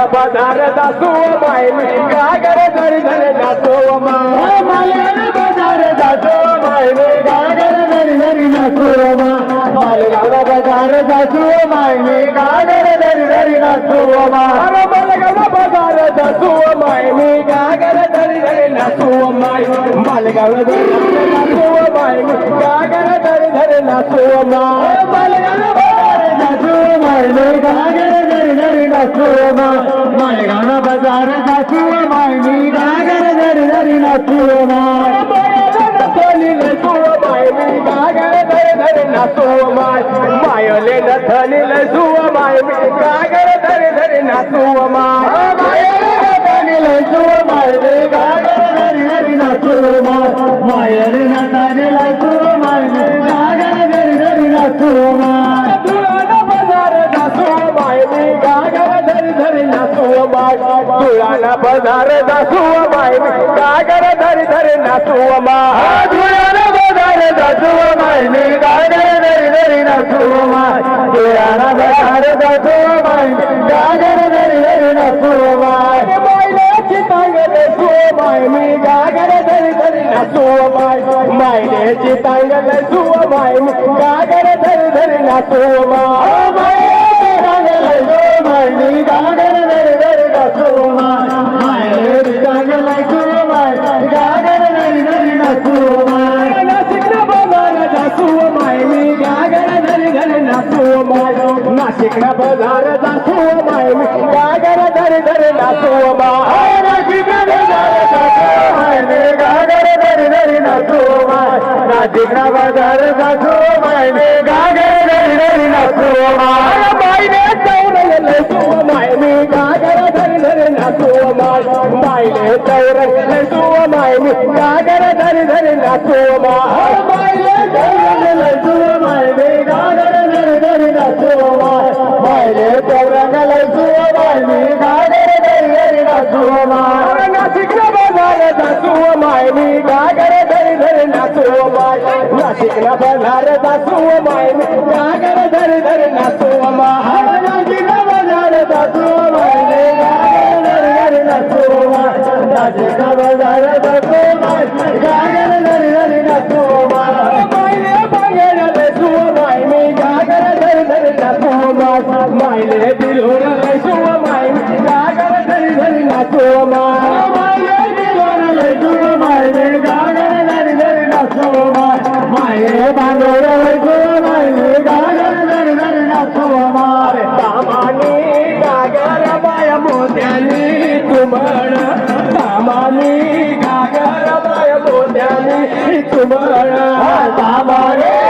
मालेगावला पधार दासू माय मी गागर धर धर दासो माय मालेगावला पधार माय मी गागर धर धर नाचो मालगाव पधार दासू माय मी गागर धर धर नाचो मालगाव मालेगावला पधार दासू माय मी गागर धर धर नाचो माय मालेगावला पधार दासू माय मी गागर धर धर नाचो माय मालेगावला पधार दासू माय मी गागर धर धर नाचो माय माय मी गागर धर धर नाचो माय मी गागर धर धर नाचो माय मायले नथनील सुव माय मी गागर धर माय नाचो माय तुळाना बाजार दासो माय मी गागर धर धर नाचो माय तुळाना बाजार दासो माय मी गागर धर धर नाचो माय तुळाना बाजार दासो माय मी गागर धर धर नाचो माय मायलेची तांगले सो माय मी गागर धर धर नाचो माय मायलेची नाशिकला बाजार दासू माय मी गागर धर धर नाचो माय नाशिकला बाजार दासू माय मी गागर धर धर नाचो माय नाशिकला बाजार दासू माय मी गागर धर धर नाचो माय नाचो माय नाशिकला बाजार दासू माय मी धर धर नाचो माय नाशिकला बाजार दासू माय मी धर धर नाचो माय नाशिकला बाजार दासू माय 开打吧！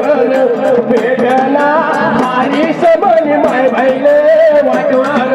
वाटवर भेटना हारीच मने माय भाईले वाटवर